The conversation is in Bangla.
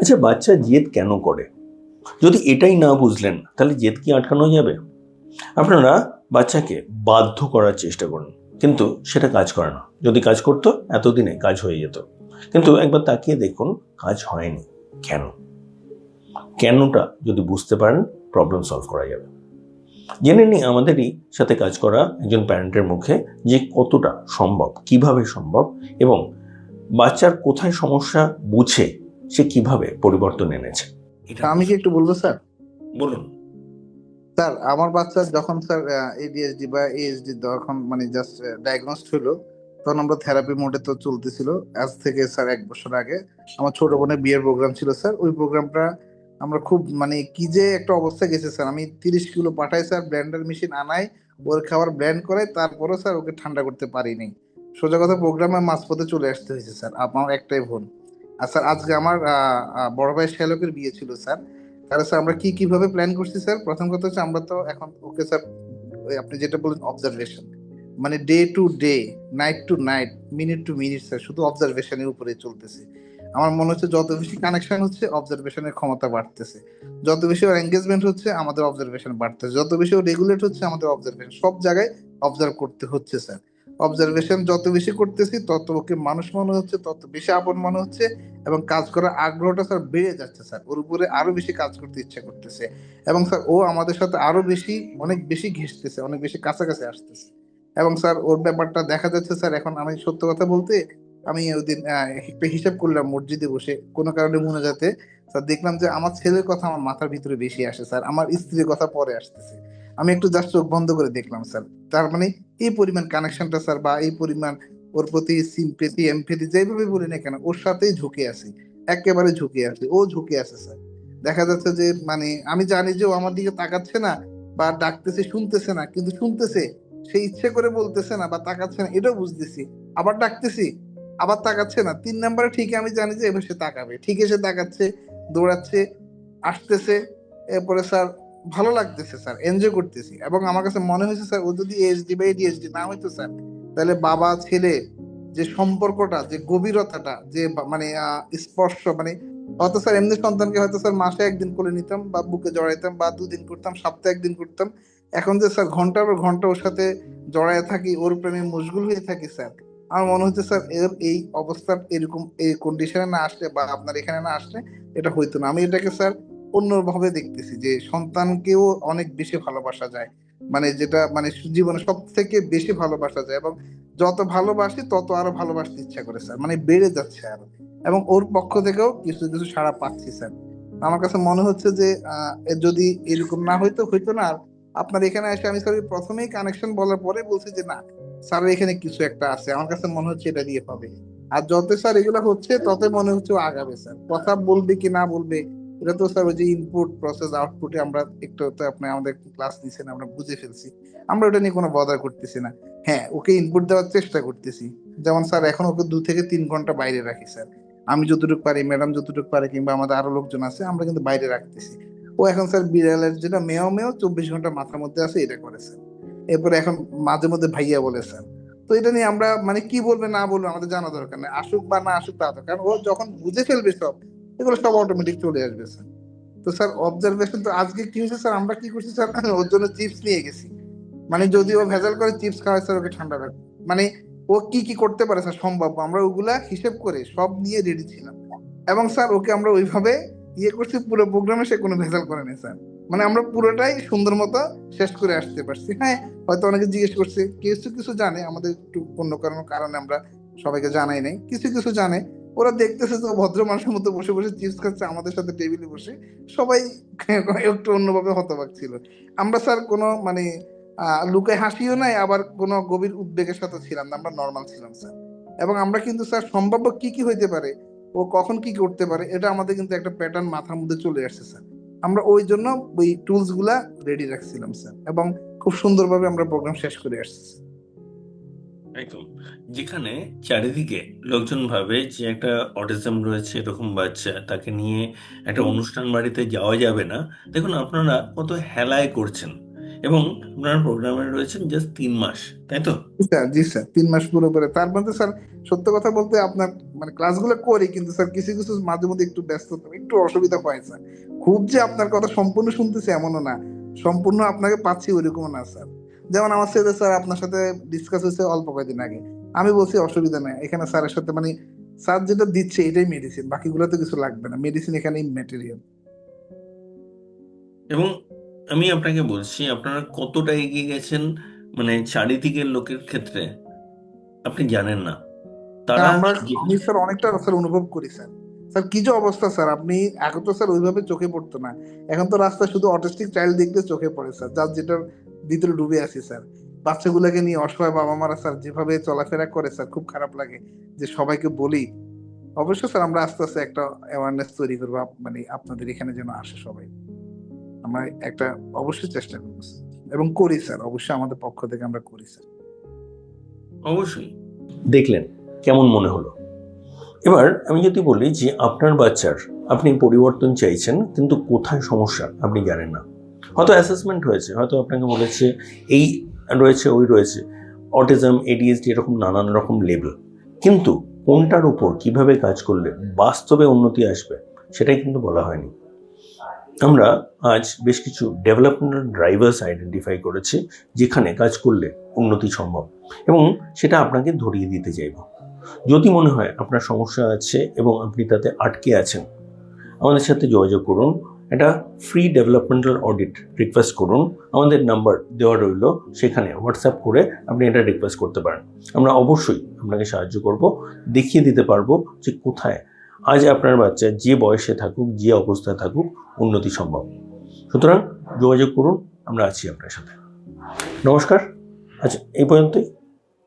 আচ্ছা বাচ্চা জেদ কেন করে? যদি এটাই না বুঝলেন, তাহলে জেদ কি আটকানো যাবে? আপনারা বাচ্চাকে বাধ্য করার চেষ্টা করুন, কিন্তু সেটা কাজ করে না। যদি কাজ করতো, এতদিনে কাজ হয়ে যেত। কিন্তু একবার তাকিয়ে দেখুন, কাজ হয়নি। কেন? কেনটা যদি বুঝতে পারেন প্রবলেম সলভ করা যাবে। জেনে নিই আমাদেরই সাথে কাজ করা একজন প্যারেন্টের মুখে যে কতটা সম্ভব, কীভাবে সম্ভব, এবং বাচ্চার কোথায় সমস্যা বুঝে সে কীভাবে পরিবর্তন এনেছে? আমি কি একটু বলব স্যার? বলুন। স্যার আমার বাচ্চা যখন স্যার এডিএসডি বা এএসডি যখন মানে জাস্ট ডায়াগনোস হলো তখন আমরা থেরাপি মোডে তো চলতেছিল। আজ থেকে স্যার এক বছর আগে। আমার ছোট বোনের বিয়ের প্রোগ্রাম ছিল স্যার। ওই প্রোগ্রামটা আমরা খুব মানে কি যে একটা অবস্থা গেছে স্যার। আমি তিরিশ কিলো পাঠাই স্যার ব্ল্যান্ডার মেশিন আনাই ওর খাবার ব্ল্যান্ড করাই তারপরেও স্যার ওকে ঠান্ডা করতে পারিনি। সোজা কথা প্রোগ্রামে মাঝপথে চলে আসতে হয়েছে স্যার। আমার একটাই ভুল। আর স্যার, আজকে আমার বড় ভাই শ্যালকের বিয়ে ছিল, স্যার। তাহলে স্যার, আমরা কি, কীভাবে প্ল্যান করছি, স্যার? প্রথম কথা হচ্ছে আমরা তো এখন, ওকে স্যার আপনি যেটা বলেন অবজারভেশন মানে day to day night to night minute to minute sir, শুধু অবজারভেশনের উপরে চলতেছে। আমার মনে হচ্ছে যত বেশি কানেকশন হচ্ছে অবজারভেশনের ক্ষমতা বাড়তেছে। যত বেশি ওর এঙ্গেজমেন্ট হচ্ছে, আমাদের অবজারভেশন বাড়তেছে। যত বেশি ও রেগুলেট হচ্ছে, আমাদের অবজারভেশন সব জায়গায় অবজার্ভ করতে হচ্ছে, স্যার। অবজারভেশন যত বেশি করতেছি, তত ওকে মানুষ মনে হচ্ছে, তত বেশি আপন মনে হচ্ছে এবং কাজ করার আগ্রহটা স্যার বেড়ে যাচ্ছে স্যার। ওর উপরে আরও বেশি কাজ করতে ইচ্ছা করতেছে এবং স্যার ও আমাদের সাথে আরও বেশি, অনেক বেশি ঘেসতেছে অনেক বেশি কাছাকাছি আসতেছে। এবং স্যার ওর ব্যাপারটা দেখা যাচ্ছে স্যার, এখন আমি সত্য কথা বলতে আমি ওই দিন একটা হিসাব করলাম মসজিদে বসে, কোনো কারণে মনে যাতে স্যার দেখলাম যে আমার ছেলের কথা আমার মাথার ভিতরে বেশি আসে স্যার, আমার স্ত্রীর কথা পরে আসতেছে। আমি একটু জাস্ট চোখ বন্ধ করে দেখলাম স্যার। তার মানে এই পরিমাণ কানেকশনটা স্যার বা এই পরিমাণ ওর প্রতি সিম্পেথি এমপেথি যেভাবে বলি না কেন, ওর সাথেই ঝুঁকে আছি, একেবারে ঝুঁকে আছে, ও ঝুঁকে আছে স্যার দেখা যাচ্ছে যে মানে আমি জানি যে ও আমার দিকে তাকাচ্ছে না বা ডাকতেছে, শুনতেছে না, কিন্তু শুনতেছে, সে ইচ্ছে করে বলতেছে না বা তাকাচ্ছে না, এটাও বুঝতেছি। আবার ডাকতেছি, আবার তাকাচ্ছে না, তিন নাম্বারে ঠিক আমি জানি যে এবার সে তাকাবে। ঠিক এসে তাকাচ্ছে, দৌড়াচ্ছে, আসতেছে, এরপরে স্যার ভালো লাগতেছে, স্যার। এনজয় করতেছি। এবং আমার কাছে মনে হয়েছে, স্যার, ও যদি এসডি বা এডিএসডি না হইতো, স্যার, তাহলে বাবা, ছেলে যে সম্পর্কটা, যে গভীরতাটা, যে মানে স্পর্শ মানে হয়তো স্যার, এমনি সন্তানকে হয়তো স্যার মাসে একদিন করে নিতাম বা বুকে জড়াইতাম বা দুদিন করতাম, সপ্তাহে একদিন করতাম। এখন যে স্যার, ঘণ্টার পর ঘণ্টা ওর সাথে জড়ায় থাকি, ওর প্রেমে মশগুল হয়ে থাকি, স্যার, আমার মনে হচ্ছে, স্যার, এর এই অবস্থার এরকম, এই কন্ডিশনে না আসলে বা আপনার এখানে না আসলে এটা হইতো না। আমি এটাকে, স্যার অন্যভাবে দেখতেছি যে সন্তানকেও অনেক বেশি ভালোবাসা যায়। মানে যেটা মানে জীবনে সব থেকে বেশি ভালোবাসা যায় এবং যত ভালোবাসি তত আরও ভালোবাসতে ইচ্ছা করে স্যার। মানে বেড়ে যাচ্ছে আরও। এবং ওর পক্ষ থেকেও কিছু কিছু সাড়া পাচ্ছি স্যার। আমার কাছে মনে হচ্ছে যে যদি এরকম না হইতো হইতো না। আর আপনার এখানে এসে আমি স্যার প্রথমেই কানেকশন বলার পরে বলছি যে, না স্যার এখানে কিছু একটা আছে। আমার কাছে মনে হচ্ছে এটা দিয়ে পাবে আর যত স্যার এগুলো হচ্ছে, তত মনে হচ্ছে আগাবে স্যার। কথা বলবে কি না বলবে এটা তো স্যার ওই যে ইনপুট প্রসেস আউটপুটে আমরা একটু তো আপনি আমাদের ক্লাস আমরা বুঝে ফেলছি। আমরা ওটা নিয়ে কোনো বদার করতেছি না। হ্যাঁ ওকে ইনপুট দেওয়ার চেষ্টা করতেছি। যেমন স্যার এখন ওকে দু থেকে তিন ঘণ্টা বাইরে রাখি স্যার আমি যতটুকু পারি ম্যাডাম যতটুকু পারে কিংবা আমাদের আরও লোকজন আছে, আমরা কিন্তু বাইরে রাখতেছি। ও এখন স্যার বিড়ালের যেটা মেয় মেয় চব্বিশ ঘণ্টা মাথার মধ্যে আছে, এটা করে স্যার এরপরে এখন মাঝে মধ্যে ভাইয়া বলে স্যার তো এটা নিয়ে আমরা মানে কি বলবে না বলবে আমাদের জানা দরকার নেই। আসুক বা না আসুক তা তো। কারণ ও যখন বুঝে ফেলবে সব এগুলো সব অটোমেটিক চলে আসবে স্যার তো স্যার অবজারভেশন তো আজকে কি হয়েছে স্যার আমরা কি করছি স্যার ওর জন্য চিপস নিয়ে গেছি। মানে যদি ও ভেজাল করে চিপস খাওয়ায় স্যার ওকে ঠান্ডা রাখবে। মানে ও কি কি করতে পারে স্যার সম্ভব আমরা ওগুলা হিসেব করে সব নিয়ে রেডি ছিলাম। এবং স্যার ওকে আমরা ওইভাবে ইয়ে করছি, পুরো প্রোগ্রামে সে কোনো ভেজাল করে না স্যার মানে আমরা পুরোটাই সুন্দর মতো শেষ করে আসতে পারছি। হ্যাঁ হয়তো অনেকে জিজ্ঞেস করছে, কিছু কিছু জানে, আমাদের একটু অন্য কারণ, কারণে আমরা সবাইকে জানাই নাই। কিছু কিছু জানে ওরা দেখতেছে যে ভদ্র মানুষের মতো বসে বসে চিপস খাচ্ছে, আমাদের সাথে টেবিলে বসে। সবাই একটু অন্যভাবে হতবাক ছিল। আমরা স্যার কোনো মানে লুকায় হাসিও নাই, আবার কোনো গভীর উদ্বেগের সাথে ছিলাম না, আমরা নর্মাল ছিলাম স্যার এবং আমরা কিন্তু স্যার সম্ভাব্য কি কি হইতে পারে, ও কখন কি করতে পারে, এটা আমাদের কিন্তু একটা প্যাটার্ন মাথার মধ্যে চলে আসছে স্যার আমরা ওই জন্য ওই টুলসগুলা রেডি রাখছিলাম স্যার এবং খুব সুন্দরভাবে আমরা প্রোগ্রাম শেষ করে আসছি। একদম। যেখানে চারিদিকে লোকজন ভাবে যে একটা অটিজম রয়েছে, এরকম বাচ্চা, তাকে নিয়ে একটা অনুষ্ঠান বাড়িতে যাওয়া যাবে না। দেখুন, আপনারা কত হেলায় করছেন এবং আপনার প্রোগ্রামে রয়েছেন জাস্ট তিন মাস, তাই তো? স্যার, জি স্যার, তিন মাস পুরো করে। তার মধ্যে স্যার, সত্য কথা বলতে আপনার মানে ক্লাসগুলো করি কিন্তু স্যার কিছু কিছু মাঝে মধ্যে একটু ব্যস্ত একটু অসুবিধা হয় স্যার। খুব যে আপনার কথা সম্পূর্ণ শুনতেছি এমনও না। সম্পূর্ণ আপনাকে পাচ্ছি ওইরকম না স্যার। যেমন আমার সাথে স্যার আপনার সাথে ডিসকাস হয়েছে অল্প কয়েকদিন আগে। আমি বলছি অসুবিধা নেই। এখানে স্যারের সাথে মানে স্যার যেটা দিচ্ছে এটাই মেডিসিন বাকিগুলো তো কিছু লাগবে না। মেডিসিন এখানে ম্যাটেরিয়াল এবং আমি আপনাকে বলছি আপনারা কতটা এগিয়ে গেছেন মানে চারিদিকের লোকের ক্ষেত্রে আপনি জানেন না। তারা আমরা আমি স্যার অনেকটা স্যার অনুভব করি স্যার। স্যার কি যে অবস্থা স্যার? আপনি আগে তো স্যার ওইভাবে চোখে পড়তো না। এখন তো রাস্তায় শুধু অটিস্টিক চাইল্ড দেখলে চোখে পড়ে স্যার। যার যেটার ভিতরে ডুবে আছি স্যার। বাচ্চাগুলোকে নিয়ে অসহায় বাবা মারা স্যার যেভাবে চলাফেরা করে স্যার খুব খারাপ লাগে যে সবাইকে বলি। অবশ্যই স্যার আমরা আস্তে আস্তে একটা অ্যাওয়ারনেস তৈরি করব মানে আপনাদের এখানে যেন আসে সবাই। আমরা একটা অবশ্যই চেষ্টা করব এবং করি স্যার অবশ্যই আমাদের পক্ষ থেকে আমরা করি স্যার। অবশ্যই। দেখলেন কেমন মনে হলো? এবার আমি যদি বলি যে আপনার বাচ্চার আপনি পরিবর্তন চাইছেন কিন্তু কোথায় সমস্যা আপনি জানেন না। হয়তো অ্যাসেসমেন্ট হয়েছে, হয়তো আপনাকে বলেছে, এই রয়েছে, ওই রয়েছে। অটিজম এডিএসডি এরকম নানান রকম লেভেল কিন্তু কোনটার উপর কীভাবে কাজ করলে বাস্তবে উন্নতি আসবে, সেটাই কিন্তু বলা হয়নি। আমরা আজ বেশ কিছু ডেভেলপমেন্টাল ড্রাইভার্স আইডেন্টিফাই করেছি, যেখানে কাজ করলে উন্নতি সম্ভব। এবং সেটা আপনাকে ধরিয়ে দিতে চাইব। যদি মনে হয় আপনার সমস্যা আছে এবং আপনি তাতে আটকে আছেন, আমাদের সাথে যোগাযোগ করুন। একটা ফ্রি ডেভেলপমেন্টাল অডিট রিকোয়েস্ট করুন। আমাদের নাম্বার দেওয়া রইল সেখানে। হোয়াটসঅ্যাপ করে আপনি এটা রিকোয়েস্ট করতে পারেন। আমরা অবশ্যই আপনাকে সাহায্য করব, দেখিয়ে দিতে পারব যে কোথায় আজ আপনার বাচ্চা যে বয়সে থাকুক, যে অবস্থায় থাকুক উন্নতি সম্ভব। সুতরাং যোগাযোগ করুন, আমরা আছি আপনার সাথে। নমস্কার। আচ্ছা এই পর্যন্তই।